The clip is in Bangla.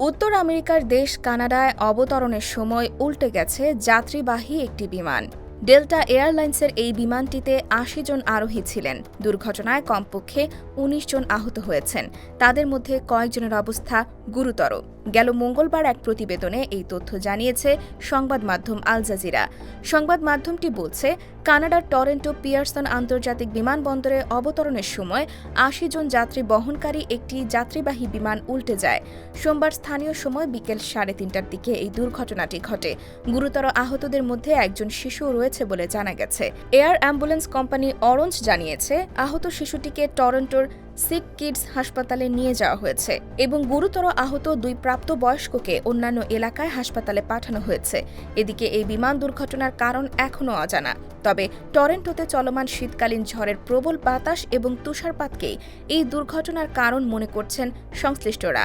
উত্তর আমেরিকার দেশ কানাডায় অবতরণের সময় উল্টে গেছে যাত্রীবাহী একটি বিমান। ডেল্টা এয়ারলাইন্সের এই বিমানটিতে আশি জন আরোহী ছিলেন। দুর্ঘটনায় কমপক্ষে ১৯ জন আহত হয়েছেন। তাদের মধ্যে কয়েকজনের অবস্থা গুরুতর। গেল মঙ্গলবার এক প্রতিবেদনে এই তথ্য জানিয়েছে সংবাদ মাধ্যম আল জাজিরা। সংবাদ মাধ্যমটি বলছে, কানাডার টরেন্টো পিয়ারসন আন্তর্জাতিক বিমানবন্দরে অবতরণের সময় আশি জন যাত্রী বহনকারী একটি যাত্রীবাহী বিমান উল্টে যায়। সোমবার স্থানীয় সময় বিকেল সাড়ে তিনটার দিকে এই দুর্ঘটনাটি ঘটে। গুরুতর আহতদের মধ্যে একজন শিশু রয়েছে বলে জানা গেছে। এয়ার অ্যাম্বুলেন্স কোম্পানি অরেঞ্জ জানিয়েছে, আহত শিশুটিকে টরন্টোর সিক কিডস হাসপাতালে নিয়ে যাওয়া হয়েছে এবং গুরুতর আহত দুই প্রাপ্তবয়স্ককে অন্যান্য এলাকায় হাসপাতালে পাঠানো হয়েছে। এদিকে এই বিমান দুর্ঘটনার কারণ এখনও অজানা। তবে টরেন্টোতে চলমান শীতকালীন ঝড়ের প্রবল বাতাস এবং তুষারপাতকেই এই দুর্ঘটনার কারণ মনে করছেন সংশ্লিষ্টরা।